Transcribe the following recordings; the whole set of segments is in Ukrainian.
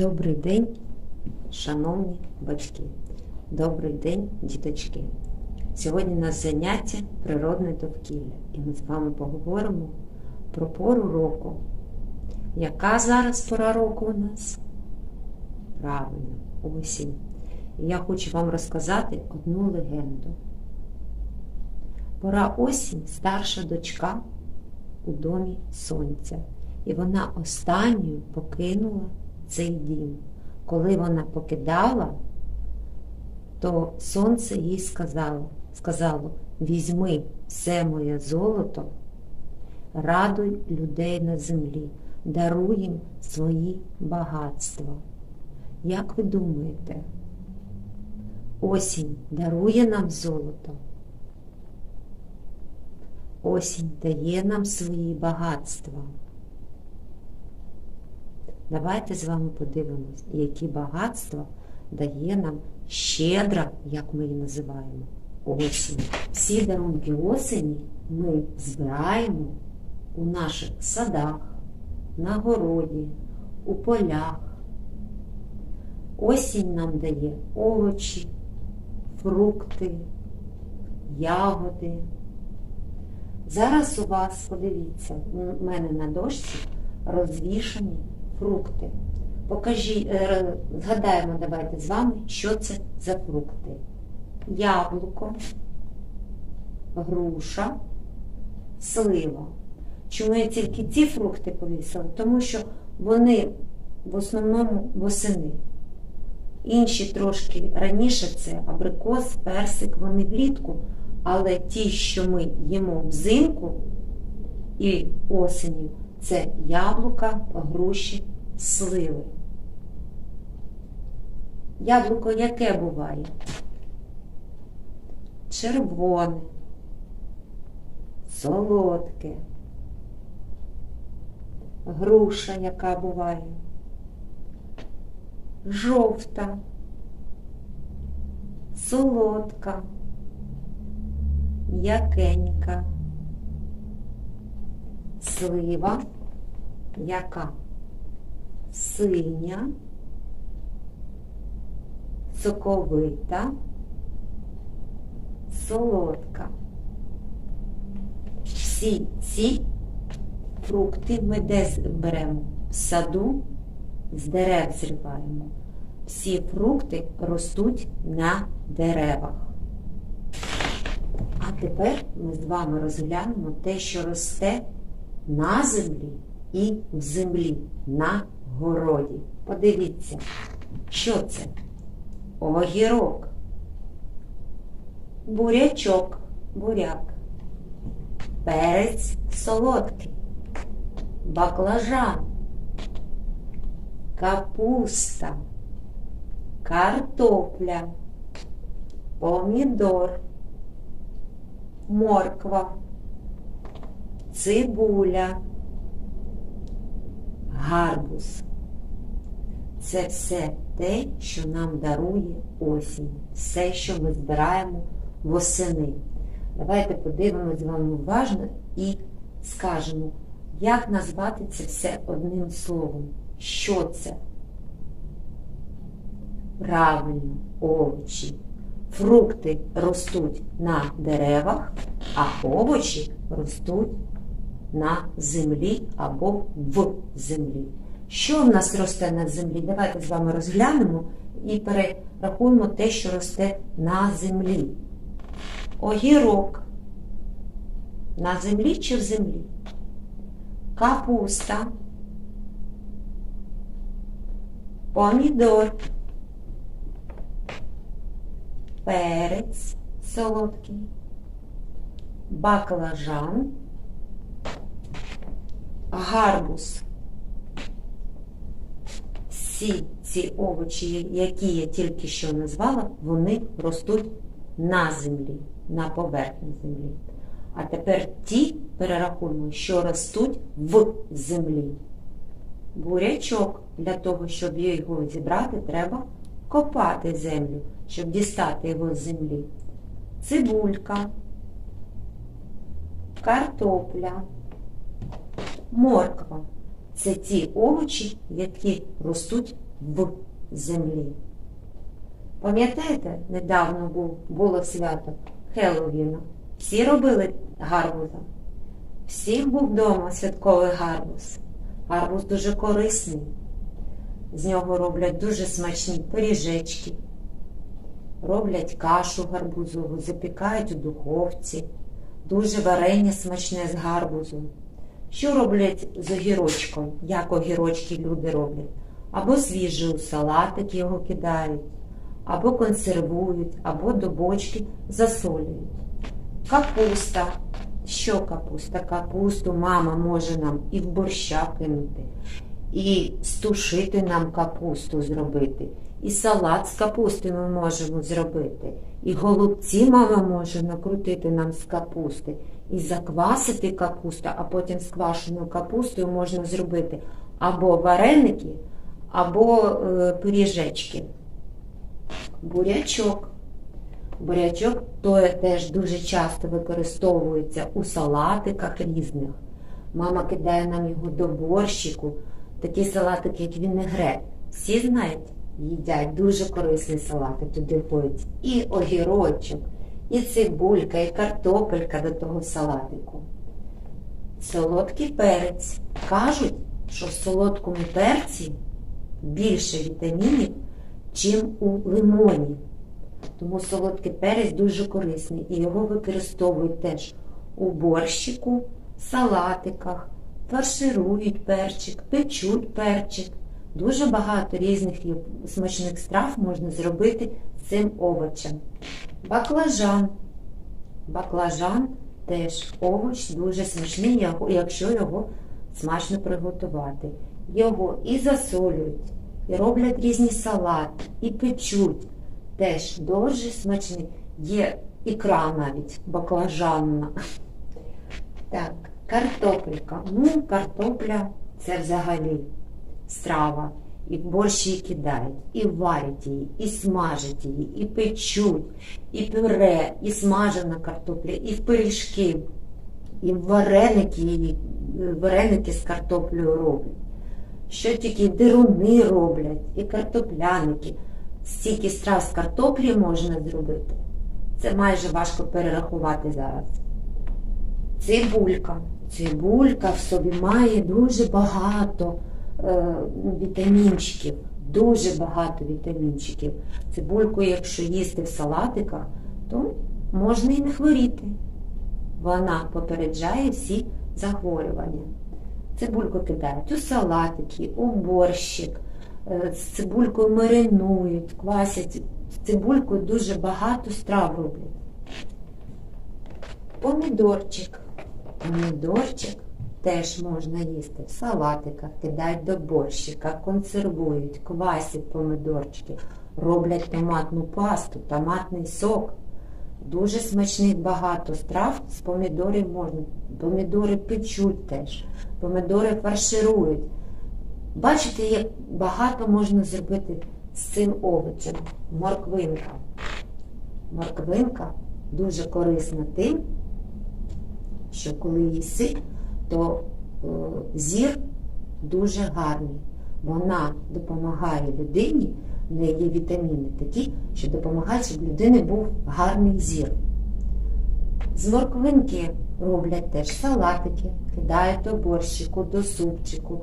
Добрий день, шановні батьки. Добрий день, діточки. Сьогодні у нас заняття природне довкілля. І ми з вами поговоримо про пору року. Яка зараз пора року у нас? Правильно, осінь. І я хочу вам розказати одну легенду. Пора осінь старша дочка у домі сонця. І вона останньою покинула цей дім. Коли вона покидала, то сонце їй сказало, сказало, візьми все моє золото, радуй людей на землі, даруй їм свої багатства. Як ви думаєте, осінь дарує нам золото? Осінь дає нам свої багатства. Давайте з вами подивимось, які багатства дає нам щедра, як ми її називаємо, осінь. Всі дарунки осені ми збираємо у наших садах, на городі, у полях. Осінь нам дає овочі, фрукти, ягоди. Зараз у вас, подивіться, у мене на дошці розвішані фрукти. Покажіть, е, згадаємо давайте з вами, що це за фрукти. Яблуко, груша, слива. Чому я тільки ці фрукти повісила? Тому що вони в основному восени. Інші трошки раніше це абрикос, персик, вони влітку, але ті, що ми їмо взимку і осені, це яблука, груші, сливи. Яблуко яке буває? Червоне, солодке, груша, яка буває, жовта, солодка, м'якенька, слива, яка синя, соковита, солодка. Всі ці фрукти ми де беремо? В саду з дерев зриваємо. Всі фрукти ростуть на деревах. А тепер ми з вами розглянемо те, що росте на землі і в землі, на городі. Подивіться, що це? Огірок, бурячок, буряк, перець солодкий, баклажан, капуста, картопля, помідор, морква, цибуля, гарбуз. Це все те, що нам дарує осінь, все, що ми збираємо восени. Давайте подивимось з вами уважно і скажемо, як назвати це все одним словом. Що це? Правильно, овочі. Фрукти ростуть на деревах, а овочі ростуть на землі або в землі. Що в нас росте на землі? Давайте з вами розглянемо і перерахуємо те, що росте на землі. Огірок. На землі чи в землі? Капуста. Помідор. Перець солодкий. Баклажан. Гарбуз всі ці овочі, які я тільки що назвала, вони ростуть на землі, на поверхні землі. А тепер ті перерахуємо, що ростуть в землі. Бурячок для того, щоб його зібрати, треба копати землю, щоб дістати його з землі. Цибулька, картопля, морква. Це ті овочі, які ростуть в землі. Пам'ятаєте, недавно було свято Хеллоуіна. Всі робили гарбуза. Всіх був вдома святковий гарбуз. Гарбуз дуже корисний. З нього роблять дуже смачні пиріжечки, роблять кашу гарбузову, запікають у духовці, дуже варення смачне з гарбузом. Що роблять з огірочком? Як огірочки люди роблять? Або свіжий у салатик його кидають, або консервують, або до бочки засолюють. Капуста. Що капуста? Капусту мама може нам і в борща кинути, і стушити нам капусту зробити, і салат з капусти ми можемо зробити, і голубці мама може накрутити нам з капусти, і заквасити капусту, а потім з квашеною капустою можна зробити або вареники, або е, пиріжечки. Бурячок. Бурячок то теж дуже часто використовується у салатиках різних. Мама кидає нам його до борщику. Такий салатик, як вінегрет. Всі знають, їдять дуже корисний салатик, туди входить і огірочок, і цибулька, і картопелька до того салатику. Солодкий перець. Кажуть, що в солодкому перці більше вітамінів, чим у лимоні. Тому солодкий перець дуже корисний і його використовують теж у борщику, салатиках, фарширують перчик, печуть перчик. Дуже багато різних смачних страв можна зробити цим овочем. Баклажан. Баклажан теж овоч дуже смачний, якщо його смачно приготувати. Його і засолюють, і роблять різні салати, і печуть теж дуже смачний. Є ікра навіть баклажанна. Так, картопелька. Ну, картопля це взагалі страва. І в борщі кидають, і варять її, і смажать її, і печуть, і пюре, і смажена картопля, і в пиріжки, і вареники, і вареники з картоплею роблять. Що тільки дируни роблять, і картопляники стільки страв з картоплі можна зробити. Це майже важко перерахувати зараз. Цибулька. Цибулька в собі має дуже багато е, вітамінчиків, дуже багато вітамінчиків. Цибульку, якщо їсти в салатиках, то можна і не хворіти. Вона попереджає всі захворювання. Цибульку кидають у салатики, у борщик. З цибулькою маринують, квасять. З цибулькою дуже багато страв роблять. Помідорчик. Помідорчик теж можна їсти в салатиках, кидають до борщика, консервують, квасять помідорчики, роблять томатну пасту, томатний сок. Дуже смачних багато страв з помідорів можна. Помідори печуть теж, помідори фарширують. Бачите, як багато можна зробити з цим овочем. Морквинка. Морквинка дуже корисна тим, що коли їси, то е, зір дуже гарний. Вона допомагає людині, в неї є вітаміни такі, що допомагають, щоб людини був гарний зір. З морквинки роблять теж салатики, кидають до борщику, до супчику.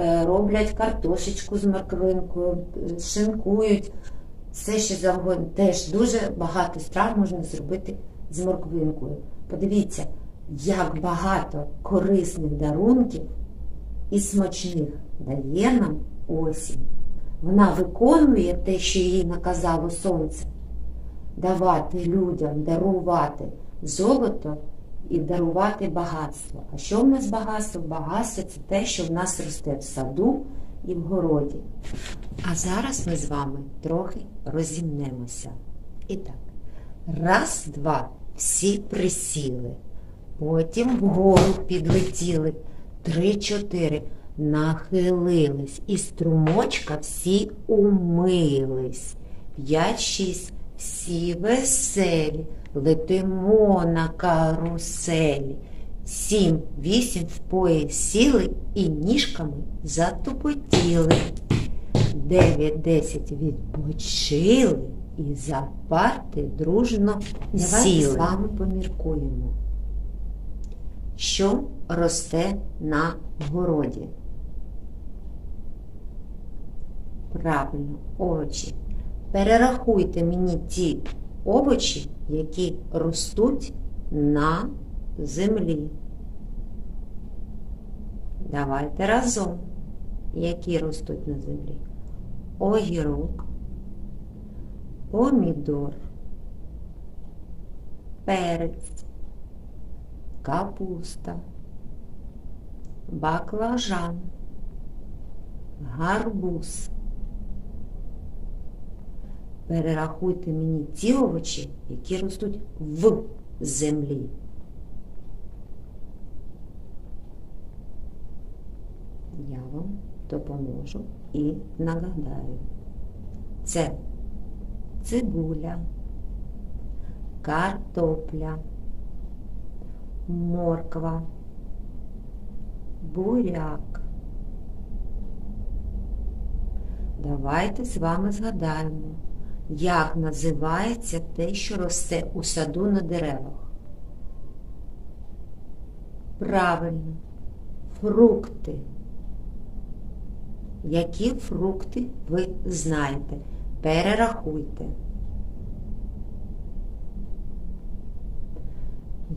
Е, роблять картошечку з морквинкою, шинкують, все що завгодно. Теж дуже багато страв можна зробити з морквинкою. Подивіться, як багато корисних дарунків і смачних дає нам осінь. Вона виконує те, що їй наказало сонце, давати людям, дарувати золото і дарувати багатство. А що в нас багатство? Багатство це те, що в нас росте в саду і в городі. А зараз ми з вами трохи розімнемося. І так, раз, два, всі присіли, потім вгору підлетіли, три-чотири. Нахилились і струмочка всі умились. П'ять-шість всі веселі, летимо на каруселі. Сім, вісім в поїзд сіли і ніжками затупотіли. 9-10 відпочили і за парти дружно Давайте з вами поміркуємо. Що росте на городі? Правильно, овочі. Перерахуйте мені ті овочі, які ростуть на землі. Давайте разом. Які ростуть на землі? Огірок, помідор, перець, капуста, баклажан, гарбуз. Перерахуйте мені ті овочі, які ростуть в землі. Я вам допоможу і нагадаю. Це цибуля, картопля, морква, буряк. Давайте з вами згадаємо, як називається те, що росте у саду на деревах. Правильно, фрукти. Які фрукти ви знаєте? Перерахуйте.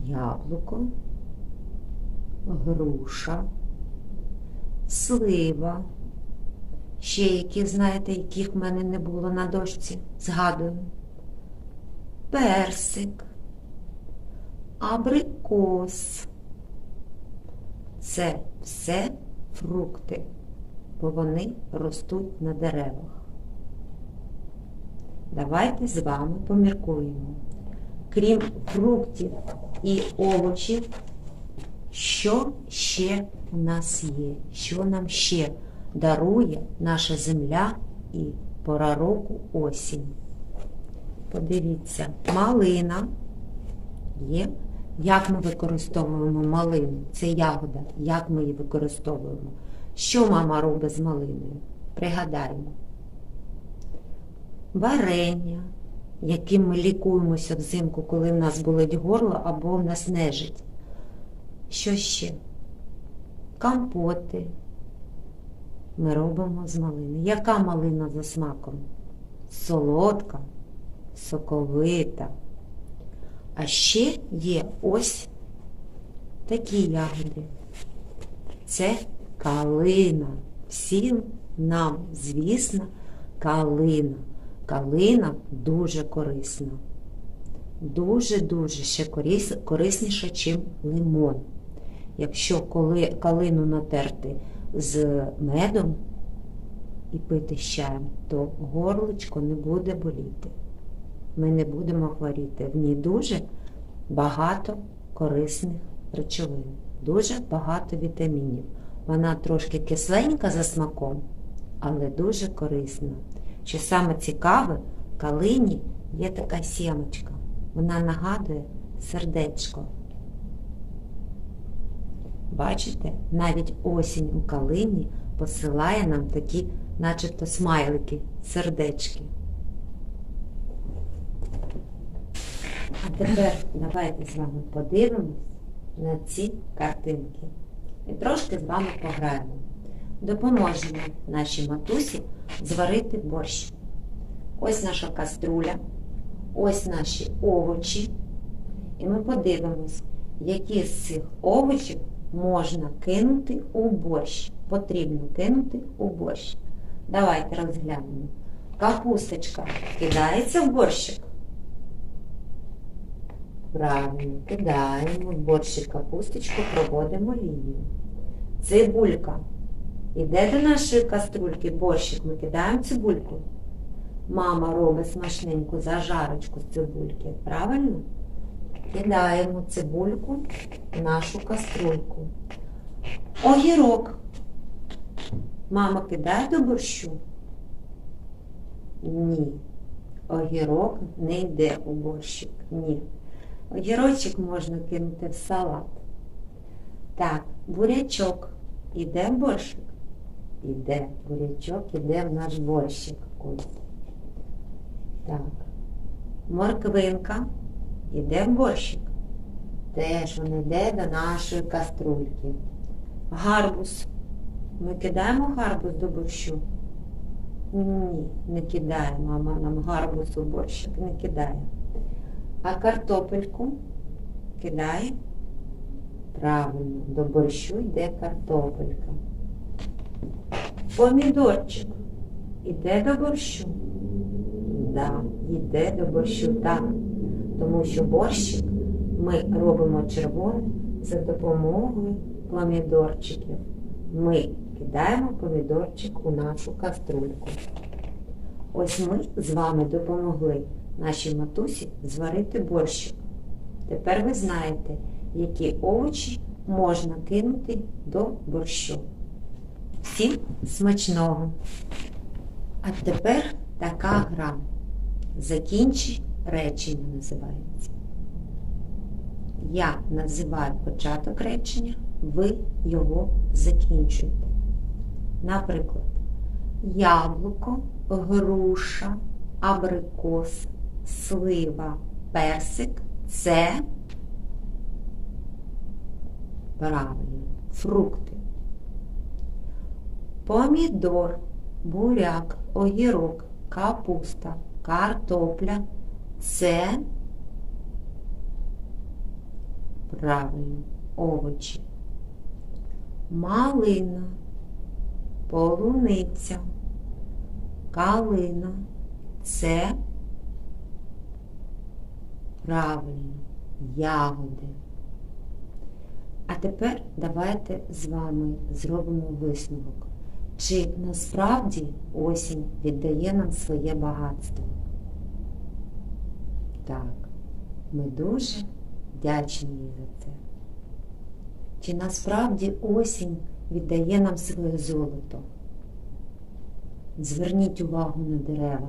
Яблуко, груша, слива. Ще які знаєте, яких в мене не було на дошці. Згадую. Персик, абрикос. Це все фрукти бо вони ростуть на деревах. Давайте з вами поміркуємо. Крім фруктів і овочів, що ще у нас є, що нам ще дарує наша земля і пора року осінь. Подивіться, малина є. Як ми використовуємо малину? Це ягода. Як ми її використовуємо? Що мама робить з малиною? Пригадаємо. Варення, яким ми лікуємося взимку, коли в нас болить горло або в нас нежить. Що ще? Компоти ми робимо з малини. Яка малина за смаком? Солодка, соковита. А ще є ось такі ягоди. Це калина. Всім нам, звісно, калина. Калина дуже корисна. Дуже-дуже ще корис, корисніша, ніж лимон. Якщо коли калину натерти з медом і пити з чаєм, то горлочко не буде боліти. Ми не будемо хворіти. В ній дуже багато корисних речовин, дуже багато вітамінів. Вона трошки кисленька за смаком, але дуже корисна. Що саме цікаве, калині є така сімочка. Вона нагадує сердечко. Бачите, навіть осінь у калині посилає нам такі, начебто, смайлики, сердечки. А тепер давайте з вами подивимось на ці картинки і трошки з вами пограємо. Допоможемо нашій матусі зварити борщ. Ось наша каструля, ось наші овочі. І ми подивимось, які з цих овочів можна кинути у борщ. Потрібно кинути у борщ. Давайте розглянемо. Капусточка кидається в борщик. Правильно, кидаємо в борщик капусточку, проводимо лінію. Цибулька. Іде до нашої каструльки борщик, ми кидаємо цибульку. Мама робить смачненьку зажарочку з цибульки. Правильно? Кидаємо цибульку в нашу каструльку. Огірок. Мама кидає до борщу? Ні. Огірок не йде у борщик. Ні. Огірочок можна кинути в салат. Так, бурячок. Іде борщик? Іде. Бурячок іде в наш борщик. Так. Морквинка іде в борщик. Теж він йде до нашої каструльки. Гарбуз. Ми кидаємо гарбуз до борщу? Ні, не кидає. Мама нам гарбуз у борщик не кидає. А картопельку кидає? Правильно, до борщу йде картопелька. Помідорчик іде до борщу. Да, йде до борщу, так. Тому що борщик ми робимо червоним за допомогою помідорчиків. Ми кидаємо помідорчик у нашу каструльку. Ось ми з вами допомогли нашій матусі зварити борщик. Тепер ви знаєте, які овочі можна кинути до борщу. Всім смачного! А тепер така гра. Закінчи речення називається. Я називаю початок речення, ви його закінчуєте. Наприклад, яблуко, груша, абрикос, слива, персик це правильно, фрукти. Помідор, буряк, огірок, капуста, картопля це правильно овочі. Малина, полуниця, калина це правильно ягоди. А тепер давайте з вами зробимо висновок. Чи насправді осінь віддає нам своє багатство? Так, ми дуже вдячні їй за це. Чи насправді осінь віддає нам своє золото? Зверніть увагу на дерева.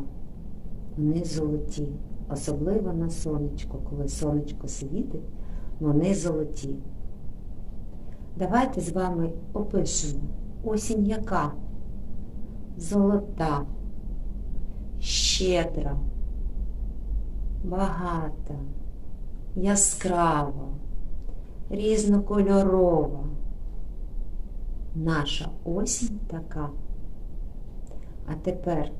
Вони золоті, особливо на сонечко, коли сонечко світить, вони золоті. Давайте з вами опишемо осінь яка? Золота, щедра, багата, яскрава, різнокольорова. Наша осінь така. А тепер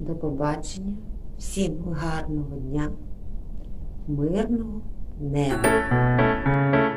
до побачення, всім гарного дня, мирного неба!